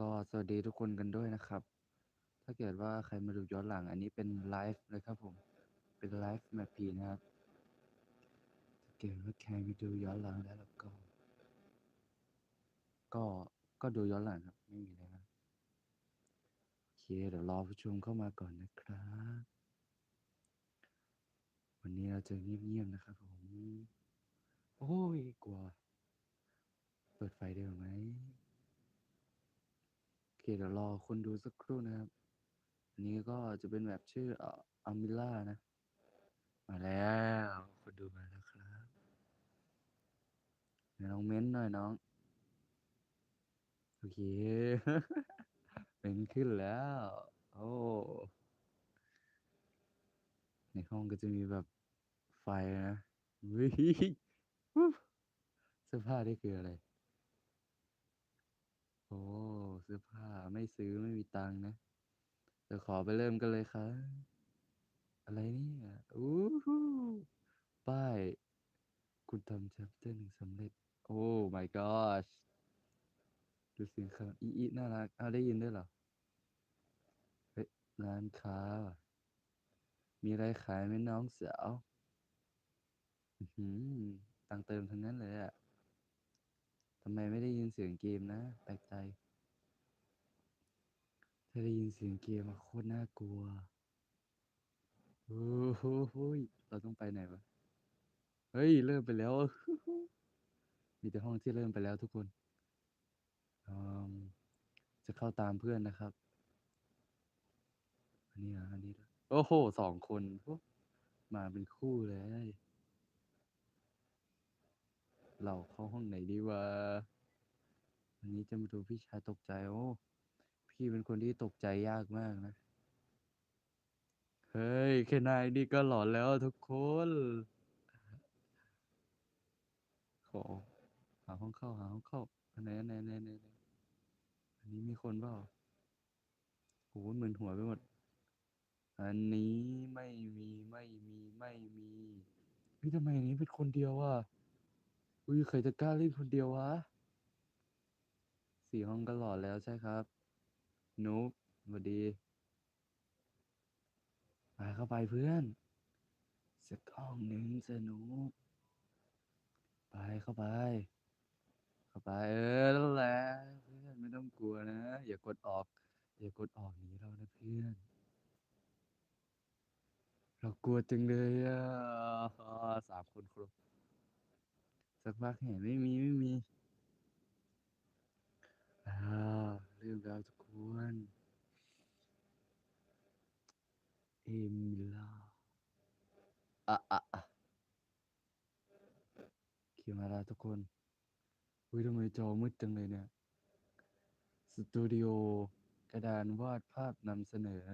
ก็สวัสดีทุกคนกันด้วยนะครับ ถ้าเกิดว่าใครมาดูย้อนหลัง อันนี้เป็นไลฟ์เลยครับผม เป็นไลฟ์แมปพีนะครับถ้าเกิดว่าใครมาดูย้อนหลังแล้วก็ ก็ก็ดูย้อนหลังครับไม่มีอะไรนะโอเคเดี๋ยวรอผู้ชมเข้ามาก่อนนะครับ วันนี้เราจะเงียบๆนะครับผมโอ้ยกลัว เปิดไฟได้ไหม เคเดี๋ยวรอคนดูสักครู่นะครับ อันนี้ก็จะเป็นแบบชื่ออามิล่านะ มาแล้วคนดูมาแล้วครับเดี๋ยวน้องเม้นหน่อยน้อง โอเค เป็นขึ้นแล้ว โอ้ ในห้องก็จะมีแบบไฟนะวิเสื้อผ้านี่คืออะไร เสื้อผ้าไม่ซื้อไม่มีตังค์นะเดี๋ยวขอไปเริ่มกันเลยครับอะไรเนี่ยอู้หูป้าย คุณทำ chapter หนึ่งสำเร็จ โอ้ my gosh ดูเสียงครับอีอีน่ารักอ้าวได้ยินด้วยเหรอ เฮ้ย ร้านค้า มีอะไรขายไหมน้องสาว อื้อหือตังเติมทั้งนั้นเลยอะำไมไม่ได้ยินเสียงเกมนะแปลกใจ ถ้าได้ยินเสียงเกมอะโคตรน่ากลัวโอ้โหโหยเราต้องไปไหนวะ เฮ้ย เริ่มไปแล้ว มีแต่ห้องที่เริ่มไปแล้วทุกคน จะเข้าตามเพื่อนนะครับ อันนี้อันนี้ โอ้โห สองคน มาเป็นคู่เลย เราเข้าห้องไหนดีวะวันนี้จะมาดูพี่ชายตกใจโอ้พี่เป็นคนที่ตกใจยากมากนะ เฮ้ยแค่นายนี่ก็หลอนแล้วทุกคน ขอหาห้องเข้าหาห้องเข้าอันไหนอันไหนอันไหนอันไหนอันนี้มีคนเปล่าโอ้เหมือนหัวไปหมด อันนี้ไม่มีไม่มีไม่มีเฮ้ยทำไมอันนี้เป็นคนเดียวอะ อุ้ยใครจะกล้าเล่นคนเดียววะสี่ห้องก็หลอแล้วใช่ครับ นุ๊กสวัสดีไปเข้าไปเพื่อน สักห้องหนึ่งสนุกไปเข้าไป เข้าไป เออนั่นแหละเพื่อนไม่ต้องกลัวนะ อย่ากดออก อย่ากดออกหนีเรานะเพื่อน เรากลัวจังเลยอะอ่าสามคนครบ สักพักเห็นไม่มีไม่มีอ่าเริ่มแล้วทุกคนเอมิล่าอะอะอะเขียมาแล้วทุกคนอุ้ยทำไมจอมืดจังเลยเนี่ยสตูดิโอกระดานวาดภาพนำเสนอ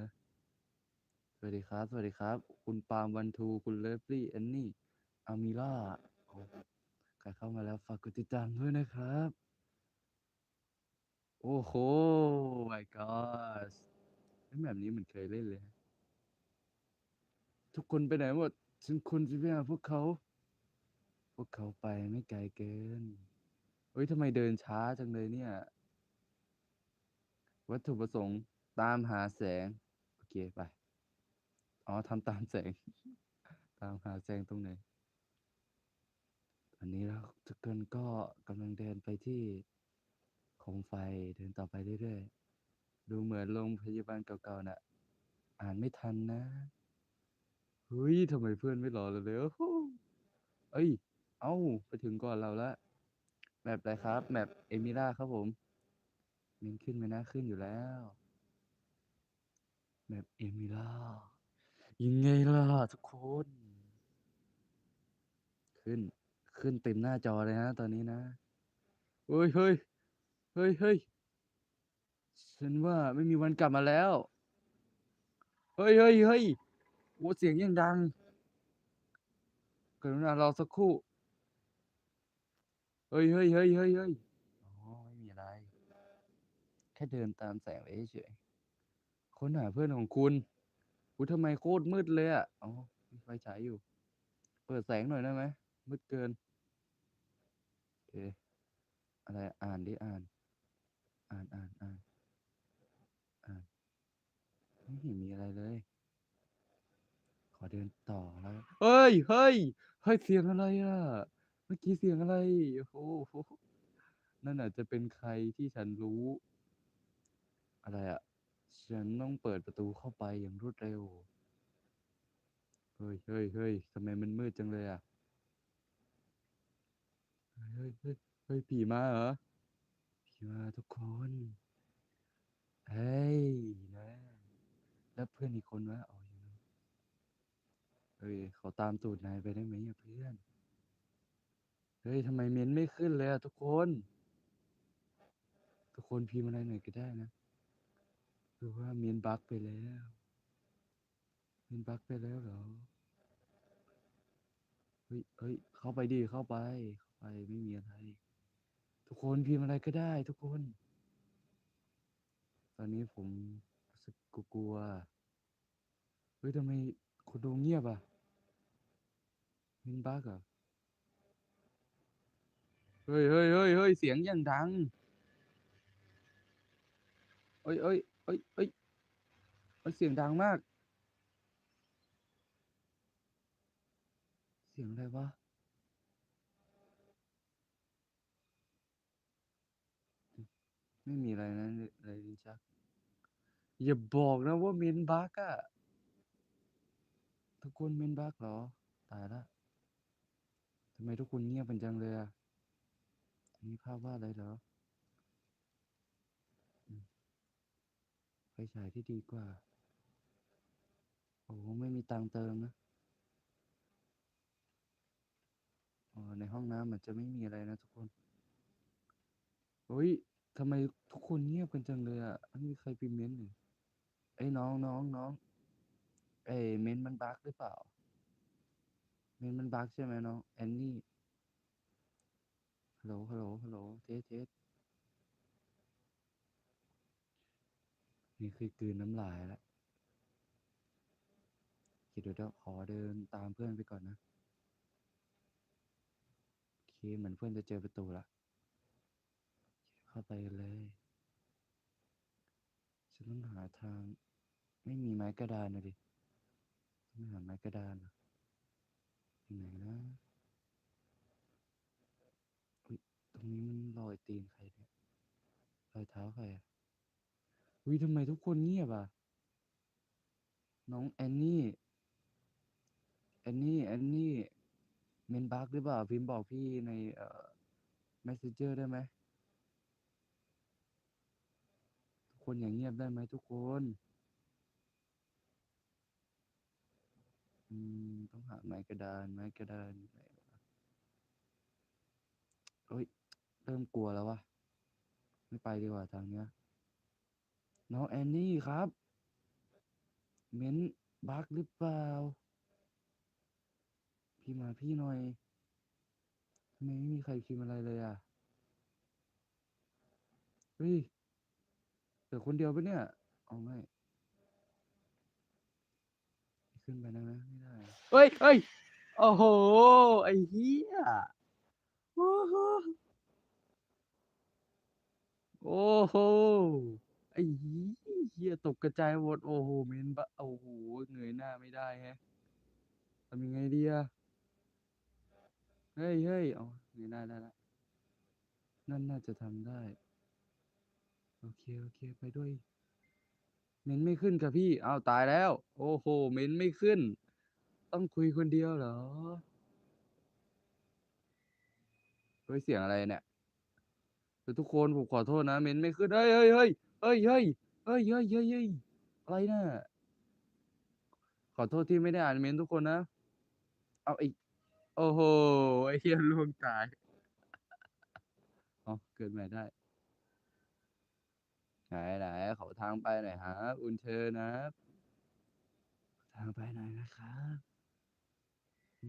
สวัสดีครับ สวัสดีครับ คุณปาล์มวันทู คุณเลิฟลี่แอนนี่อามิล่า ใครเข้ามาแล้วฝากกดติดตามด้วยนะครับ โอ้โห my gosh เล่นแบบนี้เหมือนเคยเล่นเลย ทุกคนไปไหนหมด ฉันควรจะไปหาพวกเขา พวกเขาไปไม่ไกลเกินเฮ้ยทำไมเดินช้าจังเลยเนี่ย วัตถุประสงค์ตามหาแสง โอเคไป อ๋อทำตามแสง ตามหาแสงตรงไหน อันนี้เราทุกคนก็กำลังเดินไปที่โคมไฟเดินต่อไปเรื่อยๆ ดูเหมือนโรงพยาบาลเก่าๆน่ะ อ่านไม่ทันนะเฮ้ยทำไมเพื่อนไม่รอเราเลยโอ้โหเอ้ย เอ้า ไปถึงก่อนเราละแมปอะไรครับ แมปเอมิล่าครับผมมินขึ้นไหมนะขึ้นอยู่แล้วแมปเอมิล่ายังไงล่ะทุกคน ขึ้น ขึ้นเต็มหน้าจอเลยนะตอนนี้นะเฮ้ยเฮ้ยเฮ้ยเฮ้ยฉันว่าไม่มีวันกลับมาแล้ว เฮ้ยเฮ้ยเฮ้ยโอ้เสียงยังดังกรุณารอสักครู่ เฮ้ยเฮ้ยเฮ้ยเฮ้ยเฮ้ยอ๋อไม่มีอะไร แค่เดินตามแสงไปเฉยๆค้นหาเพื่อนของคุณอุ้ยทำไมโคตรมืดเลยอะ อ๋อมีไฟฉายอยู่ เปิดแสงหน่อยได้ไหมมืดเกินโอ เค อะไรอ่านดิอ่าน อ่านอ่านอ่านอ่านไม่เห็นมีอะไรเลย ขอเดินต่อแล้วเฮ้ยเฮ้ยเฮ้ยเสียงอะไรอะ เมื่อกี้เสียงอะไรโอ้โหนั่นอาจจะเป็นใครที่ฉันรู้ อะไรอะ ฉันต้องเปิดประตูเข้าไปอย่างรวดเร็ว เฮ้ยเฮ้ยเฮ้ยทำไมมันมืดจังเลยอะ เฮ้ยเฮ้ยเฮ้ยผีมาเหรอผีมาทุกคนเฮ้ยนะ แล้วเพื่อนอีกคนวะอ๋ออยู่นู่เฮ้ยเขาตามตูดนายไปได้ไหมเพื่อนเฮ้ยทำไมเม้นไม่ขึ้นเลยอะทุกคน ทุกคนพิมพ์อะไรหน่อยก็ได้นะหรือว่าเม้นบักไปแล้วเม้นบักไปแล้วเหรอเฮ้ยเฮ้ยเข้าไปดิเข้าไป เข้า ไปไม่มีอะไร ทุกคนพิมพ์อะไรก็ได้ ทุกคน ตอนนี้ผมรู้สึกกลัวเฮ้ยทำไมคุณดูเงียบอะม้นต์บักเหรอเฮ้ยเฮ้ยเฮ้ยเฮ้ยเสียงย่างดังเฮ้ยเฮ้ยเฮ้ยเฮ้ยเฮ้ยเสียงดังมาก เสียงอะไรวะ ไม่มีอะไรนะไรลิ้นชัก อย่าบอกนะว่าเมนบักอะทุกคนเมนบักเหรอ ตายล้วทำไมทุกคนเงียบกันจังเลยอะอันนี้ภาพว่าอะไรเหรอไฟฉายที่ดีกว่า โอ้ไม่มีตังเติมนะอ๋อในห้องน้ำมือนจะไม่มีอะไรนะทุกคน เฮ้ย ทำไมทุกคนเงียบกันจังเลยอะไม่มีใครพิมพ์เม้นต์เลยเฮ้ยน้องน้องน้องไอ้เม้นต์มันบักหรือเปล่า เม้นต์มันบักใช่ไหมน้องแอนนี่ฮัลโหลฮัลโหลฮัลโหลเทสเทสนี่คือกลืนน้ำลายแล้วคเดี๋ยวเดี๋ยวขอเดินตามเพื่อนไปก่อนนะ โอเค เหมือนเพื่อนจะเจอประตูแล้ว เข้าไปเลย ฉันต้องหาทาง ไม่มีไม้กระดานอะดิต้องหาไม้กระดานอะอไหนนะอุ๊ยตรงนี้มันรอยตีนใครเนี่ยรอยเท้าใครอะอุ๊ยทำไมทุกคนเงียบอะน้องแอนนี่ แอนนี่ แอนนี่ เมนบักหรือเปล่า พิมพ์บอกพี่ในเอ่อ Messenger ได้ไหม ทุก คนอย่างเงียบได้ไหมทุกคนอืมต้องหาไม้กระดาน ไม้กระดานไหนวะเฮ้ย เริ่มกลัวแล้ววะไม่ไปดีกว่าทางเนี้ย น้องแอนนี่ครับ เม้นบักหรือเปล่าพิมาพี่หน่อยทำไมไม่มีใครพิมพ์อะไรเลยอะเฮ้ย เจอคนเดียวเปเนี่ย เอาไม่ ขึ้นไปได้ไมไม่ได้ เฮ้ยเฮ้ยโอ้โฮไอ้เหี้ย โอ้โฮโอ้โฮไอ้เหี้ยตกกระจายหมดโอ้โฮเม้นบักโอ้โฮเงยหน้าไม่ได้แฮะทำยังไงดีอะเฮ้ยเฮ้ยอ๋อเงยหน้าได้ล้วนั่นน่าจะทำได้ โอเค โอเค ไปด้วย เม้นไม่ขึ้นค่ะพี่ เอาตายแล้ว โอ้โฮเม้นไม่ขึ้น ต้องคุยคนเดียวเหรอเฮ้ยเสียงอะไรเนี่ยเฮ้ยทุกคนผมขอโทษนะ เม้นไม่ขึ้น เฮ้ยเฮ้ยเฮ้ยเฮ้ยเฮ้ยเฮ้ยเฮ้ยเฮ้ยเฮ้ยอะไรน่ะขอโทษที่ไม่ได้อ่านเม้นทุกคนนะ เอาวไอ้โอ้โฮไอ้เหี้ยล่วงตาย อ๋อ เกิดใหม่ได้ ไหนๆขอทางไปหน่อยครับคุณเชิญนะครับทางไปหน่อยนะครับ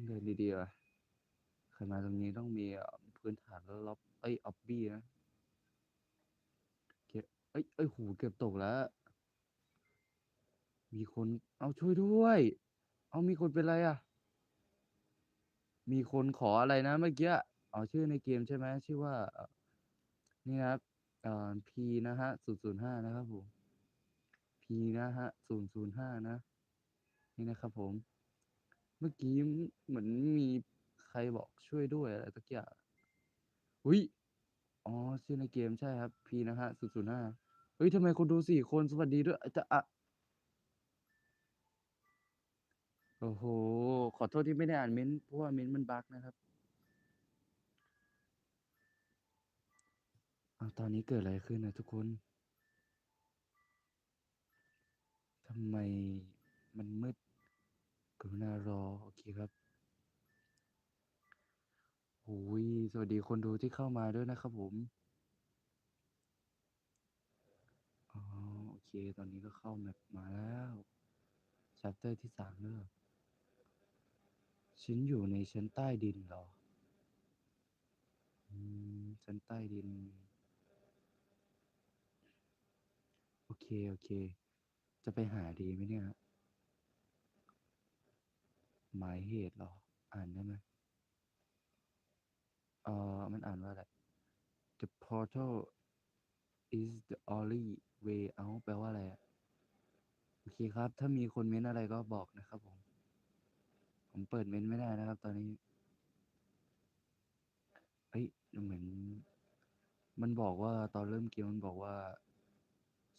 เดินดีๆว่ะใครมาตรงนี้ต้องมีพื้นฐานล็อบเอ๊ย Obby นะเก็บเฮ้ยเฮ้ยโอ้โฮเกือบตกแล้ว มีคนเอาช่วยด้วย เอามีคนเป็นไรอะมีคนขออะไรนะเมื่อกี้อ๋อชื่อในเกมใช่ไหมชื่อว่าเอ่อนี่นะครับ อ่อ P นะครับ005นะครับผม P นะฮะศูนย์ศูนย์ห้านะ นี่นะครับผม เมื่อกี้เหมือนมีใครบอกช่วยด้วยอะไรสักอย่างอุ้ยอ๋อชื่อในเกมใช่ครับ P นะฮะศูนย์ศูนย์ห้าเฮ้ยทำไมคนดูสี่คนสวัสดีด้วยจะอะโอ้โห ขอโทษที่ไม่ได้อ่านเม้นเพราะว่าเม้นมันบั๊กนะครับ เอาตอนนี้เกิดอะไรขึ้นนะทุกคนทำไมมันมืดกรุณารอ โอเคครับโอ้ยสวัสดีคนดูที่เข้ามาด้วยนะครับผมอ๋อโอเค ตอนนี้ก็เข้าแมปมาแล้วชัปเตอร์ที่สามเริ่มฉันอยู่ในชั้นใต้ดินเหรออืมชั้นใต้ดิน โอ เค โอเค จะไปหาดีไหมเนี่ย หมายเหตุหรอ อ่านได้ไหมเอ่อมันอ่านว่าอะไร The portal is the only way out แปลว่าอะไรอะโอเคครับ ถ้ามีคนเม้นอะไรก็บอกนะครับผม ผมเปิดเม้นไม่ได้นะครับ ตอนนี้เอ้ย เหมือน มันบอกว่าตอนเริ่มเกมมันบอกว่า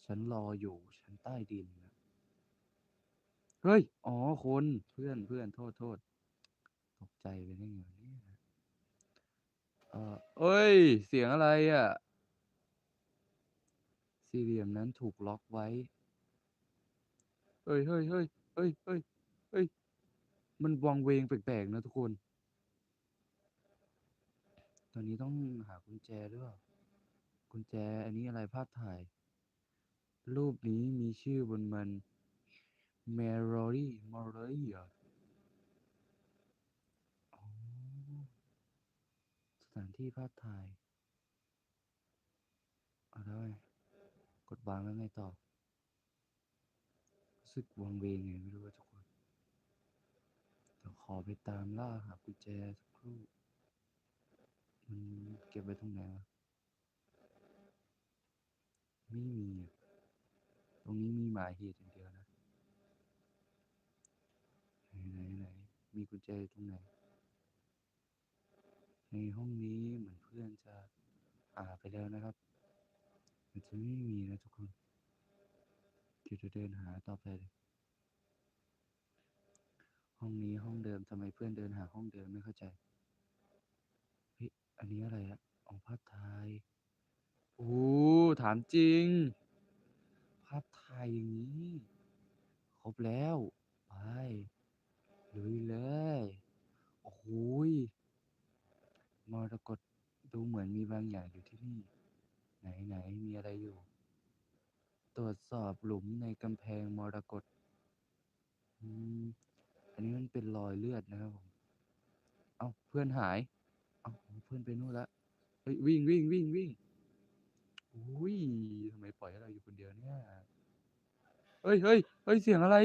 ฉันรออยู่ชั้นใต้ดินนะเฮ้ย อ๋อ คนเพื่อนเพื่อนโทษโทษ ตกใจไปได้ไงเนี่ยเอ่อเอ้ย เสียงอะไรอะ่ะ สี่เหลี่ยมนั้นถูกล็อกไว้ เฮ้ยเฮ้ยเฮ้ยเฮ้ยเฮ้ยเฮ้ย มันวังเวงแปลกๆนะทุกคน ตอนนี้ต้องหากุญแจด้วยกุญแจ อันนี้อะไรภาพถ่าย รูปนี้มีชื่อบนมัน Mary Mary เหรออ๋อสถานที่ภาพถ่ายเอาแล้วไงกดวางแล้วไงต่อรู้สึกวังเวงไงไม่รู้ว่าทุกคนเดี๋ยวขอไปตามล่าหากุญแจสักครู่มันเก็บไว้ตรงไหนวะไม่มีอะ ตรงนี้มีหมายเหตุอย่างเดียวนะไหนไหนไหนมีกุญแจตรงไหน ในห้องนี้เหมือนเพื่อนจะหาไปแล้วนะครับมันจะไม่มีนะทุกคนเดี๋ยวจะเดินหาต่อไปเลยห้องนี้ห้องเดิมทำไมเพื่อนเดินหาห้องเดิมไม่เข้าใจเฮ้ยอันนี้อะไรอะอ๋อภาพถ่ายโอ้ถามจริง ภาพถ่ายอย่างนี้ ครบแล้ว ไปลุยเลย โอ้โหยมรกตดูเหมือนมีบางอย่างอยู่ที่นี่ ไหนไหนมีอะไรอยู่ ตรวจสอบหลุมในกำแพงมรกตอือันนี้มันเป็นรอยเลือดนะครับผม เอาเพื่อนหาย เอาเพื่อนไปนู่นละ เฮ้ยวิ่งวิ่งวิ่งวิ่ง อุ้ยทำไมปล่อยให้เราอยู่คนเดียวเนี่ยเฮ้ยเฮ้ยเฮ้ยเสียงอะไร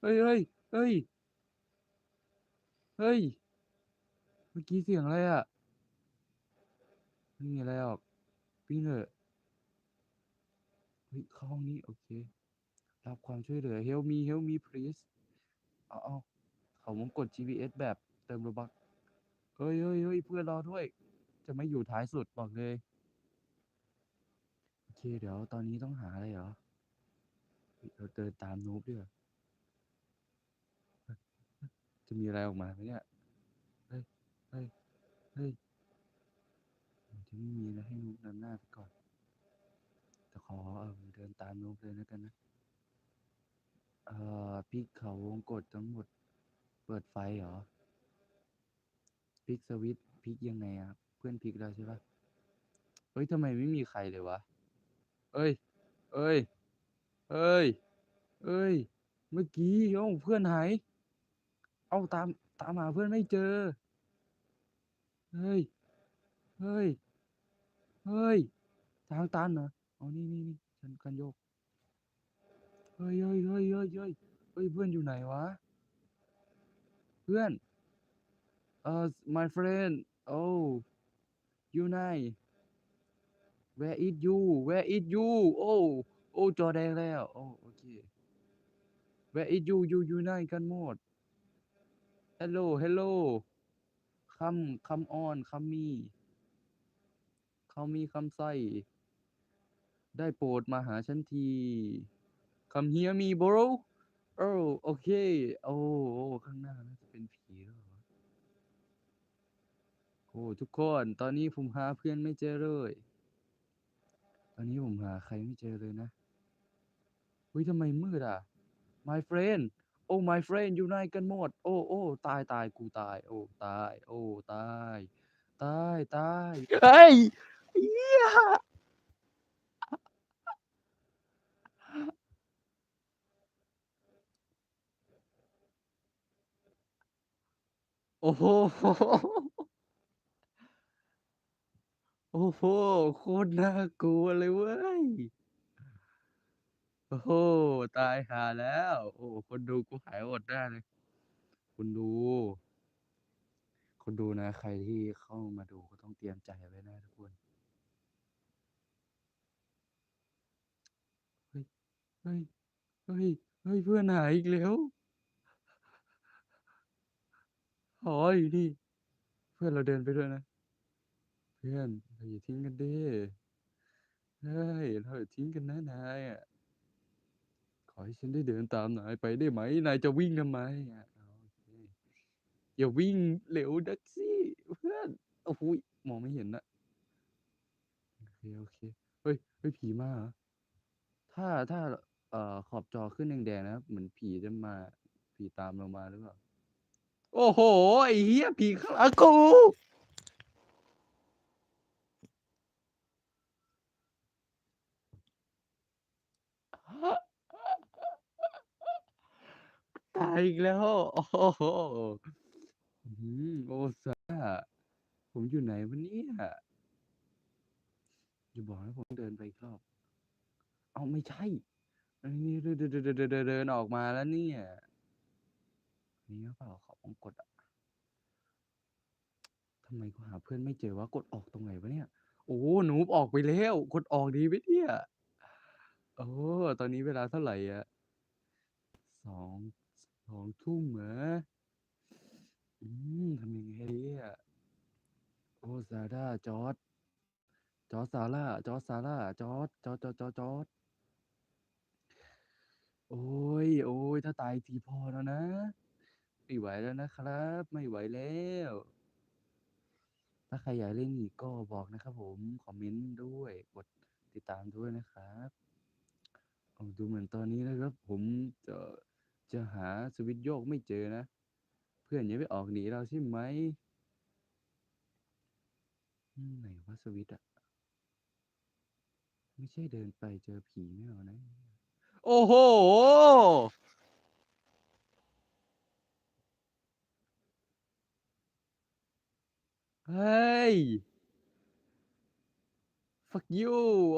เฮ้ยเฮ้ยเฮ้ยเฮ้ย เมื่อกี้เสียงอะไรอะไม่อะไรหรอกวิ่งเถอะเฮ้ยเข้าห้องนี้โอเค รับความช่วยเหลือ help me help me please เอาเอาเขาวงกด GPS แบบเติมโลบักเฮ้ยเฮ้ยเฮ้ยเพื่อนรอด้วย จะไม่อยู่ท้ายสุดบอกเลย เคเดี๋ยวตอนนี้ต้องหาอะไรเหรอ เราเดินตามนูบดีกว่าจะมีอะไรออกมาไหมเนี่ย เฮ้ย เฮ้ย เฮ้ยจะไม่มีนะให้นูบนำหน้าไปก่อน แต่ขอเออเดินตามนูบเลยแล้วกันนะ เอ่อพลิกเขาวงกดทั้งหมด เปิดไฟเหรอพลิกสวิตพลิกยังไงอะเพื่อนพลิกแล้วใช่ปะเฮ้ยทำไมไม่มีใครเลยวะ เอ้ย เอ้ย เอ้ย เอ้ย เมื่อกี้เอ้าเพื่อนหาย เอ้าตามตามหาเพื่อนไม่เจอ เฮ้ย เฮ้ย เฮ้ย ทางตันเหรออ๋อนี่นี่นี่ฉันกันโยก เฮ้ยเฮ้ยเฮ้ยเฮ้ยเฮ้ยเฮ้ย เพื่อนอยู่ไหนวะ เพื่อน เอ่อ my friend oh อยู่ไหน where is you where is you oh อ้จอแดงแล้วโอ้โอเค Where is you you อยู่ไหนกันหมด Hello Hello come come on come me come me come ใส่ได้โปรดมาหาฉันที come hear me bro โอ้โอเค โอ้โอข้างหน้าน่าจะเป็นผีแล้วโอ้ทุกคน ตอนนี้ผมหาเพื่อนไม่เจอเลย อนนี้ผมหาใครไม่เจอเลยนะเฮ้ยทำไมมืดอะ my friend โอ้ my friend อยู่ไหนกันหมด โอ้โอ้ตายตายกูตาย โอ้ตาย โอ้ตายตายตายเฮ้ยเหี้ยโอ้โหโอ้โหโคตรน่ากลัวเลยเว้ย โอ้โห ตายหาแล้ว โอ้คนดูกูหายอดแน่เลยคุณดู คนดูนะ ใครที่เข้ามาดูก็ต้องเตรียมใจไว้นะทุกคน เฮ้ย เฮ้ย เฮ้ย เฮ้ย เพื่อนหายอีกแล้วอ๋ออยู่นี่ เพื่อนเราเดินไปด้วยนะ เพื่อนเราอย่าทิ้งกันดิเฮ้ยเราอย่าทิ้งกันนะนายอะขอให้ฉันได้เดินตามนายไปได้ไหมนายจะวิ่งทำไมอะอ๋อโอเคอย่าวิ่งเร็วนักสิเพื่อนโอ้โฮมองไม่เห็นนะโอเคโอเคเฮ้ยเฮ้ยผีมาถ้าถ้าเอ่อขอบจอขึ้นแดงๆนะครับเหมือนผีจะมา ผีตามเรามาหรือเปล่าโอ้โฮไอ้เหี้ยผีข้างหลังกู ตายอีกแล้ว โอ้โฮอื้อฮือโอ้ซ่า ผมอยู่ไหนวะเนี่ยอย่าบอกนะผมเดินไปอีกรอบ เอาไม่ใช่อันนี้เดเดเดเดเดินออกมาแล้วเนี่ยนนี้หรือเปล่าเขาวงกตอะทำไมกูหาเพื่อนไม่เจอวะกดออกตรงไหนวะเนี่ย โอ้หนูออกไปแล้วกดออกดีไหมเนี่ยโอ้ตอนนี้เวลาเท่าไหร่อะสอง? 2 2ทุ่มเหรอ?อืมทำยังไงดีอะ?โอ้ซาร่าจอร์จจอร์ซาร่าจอร์ซาร่าจอร์จจอร์จจอร์จจอร์จจอร์โอ๊ยโอ๊ยถ้าตายอีกทีพอแล้วนะ ไม่ไหวแล้วนะครับ ไม่ไหวแล้ว ถ้าใครอยากเล่นอีกก็บอกนะครับผม คอมเมนต์ด้วย กดติดตามด้วยนะครับโอ้ดูเหมือนตอนนี้นะครับ ผมจะ จะหาสวิตโยกไม่เจอนะ เพื่อนยังไม่ออกหนีเราใช่ไหม?ไหนวะสวิตอะ?ไม่ใช่เดินไปเจอผีไม่เอานะ โอ้โฮ!เฮ้ย! Fuck you!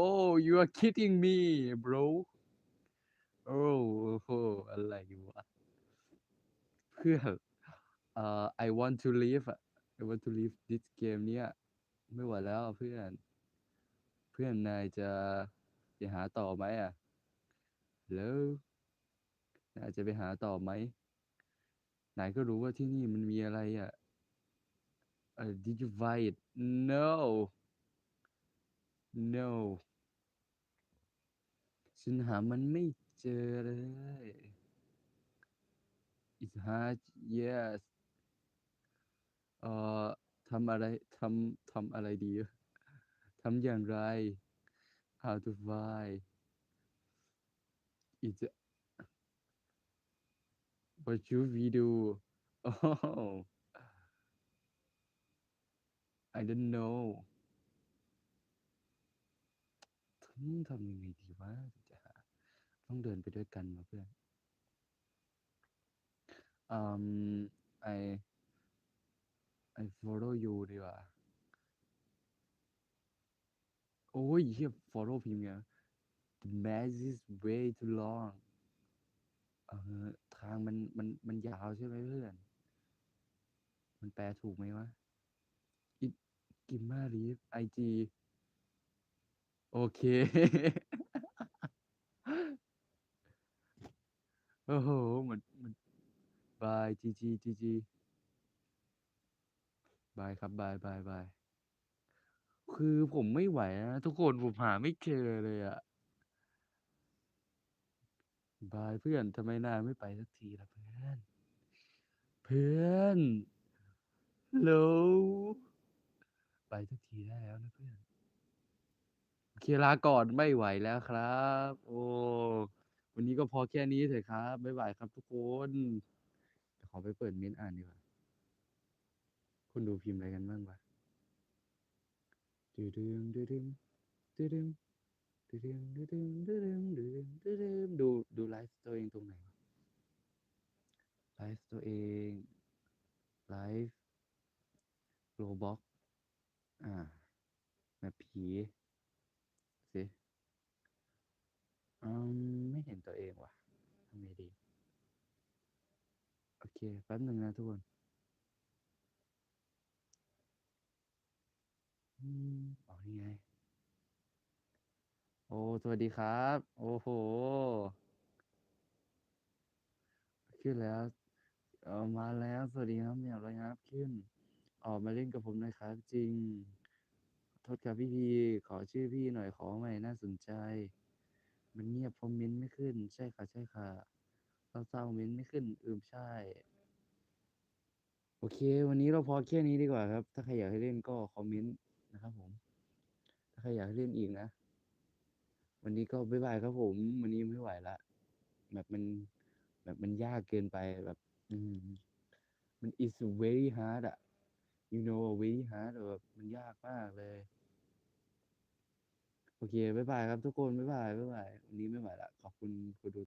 Oh you are kidding me bro โอ้โฮอะไรวะเพื่อนเอ่อ I want to leave อะ I want to leave this game เนี้ยไม่ไหวแล้วเพื่อน เพื่อนนายจะจะหาต่อไหมอะ?ฮัลโหลนายจะไปหาต่อไหม?นายก็รู้ว่าที่นี่มันมีอะไรอะเอ่อ Did you find it? No No ฉันหามันไม่ เจอเลย It's hard yes เอ่อทำอะไรทำทำอะไรดีทำอย่างไร How to find It's a What should we do? Oh I don't know อืมทำยังไงดีวะถึงจะหา ต้องเดินไปด้วยกันว่ะเพื่อนอ่อ I I follow you ดีกว่า โอ๊ยเหี้ย follow พิมพ์ไง The maze is way too long เออทางมันมันมันยาวใช่ไหมเพื่อน?มันแปลถูกไหมวะ? It Gemma Reef IG โอเค โอ้โหเหมือนเหมือนบายจีจีจีจีบายครับบายบายบายคือผมไม่ไหวนะทุกคนผมหาไม่เจอเลยอะบายเพื่อนทำไมนายไม่ไปสักทีล่ะเพื่อน เพื่อนโลไปสักทีได้แล้วนะเพื่อน เคลาก่อนไม่ไหวแล้วครับ โอ้ วันนี้ก็พอแค่นี้เถอะครับ บ๊ายบายครับทุกคนขอไปเปิดเม้นอ่านดีกว่า คุณดูพิมพ์อะไรกันบ้างวะดืดึงดืดึงดืดึงดืดึงดืดึงดืดึงดืดึงดืดึงดูดูไลฟ์ตัวเองตรงไหนไลฟ์ตัวเองไลฟ์โรบ็อกอ่าแมปผีสิ อืมไม่เห็นตัวเองว่ะทำไงดี โอเค แป๊บหนึ่งนะทุกคนอืมอ๋อนี่ไง โอ้ สวัสดีครับ โอ้โห ขึ้นแล้ว เออมาแล้ว สวัสดีครับเนี่ยอะไรครับ ขึ้น ออกมาเล่นกับผมหน่อยครับ จริง โทษครับพี่พีขอชื่อพี่หน่อยขอใหม่น่าสนใจ มันเงียบเพราะเม้นไม่ขึ้น ใช่ค่ะ ใช่ค่ะเศร้าๆเม้นไม่ขึ้น อืมใช่ โอเค วันนี้เราพอแค่นี้ดีกว่าครับ ถ้าใครอยากให้เล่นก็คอมเมนต์นะครับผม ถ้าใครอยากให้เล่นอีกนะ วันนี้ก็บ๊ายบายครับผม วันนี้ไม่ไหวละ แบบมัน แบบมันยากเกินไปแบบ อืมมัน is very hard อะ you know very hard แบบมันยากมากเลย โอเค บ๊ายบายครับทุกคน บ๊ายบาย บ๊ายบาย วันนี้ไม่ไหวละ ขอบคุณคุณดู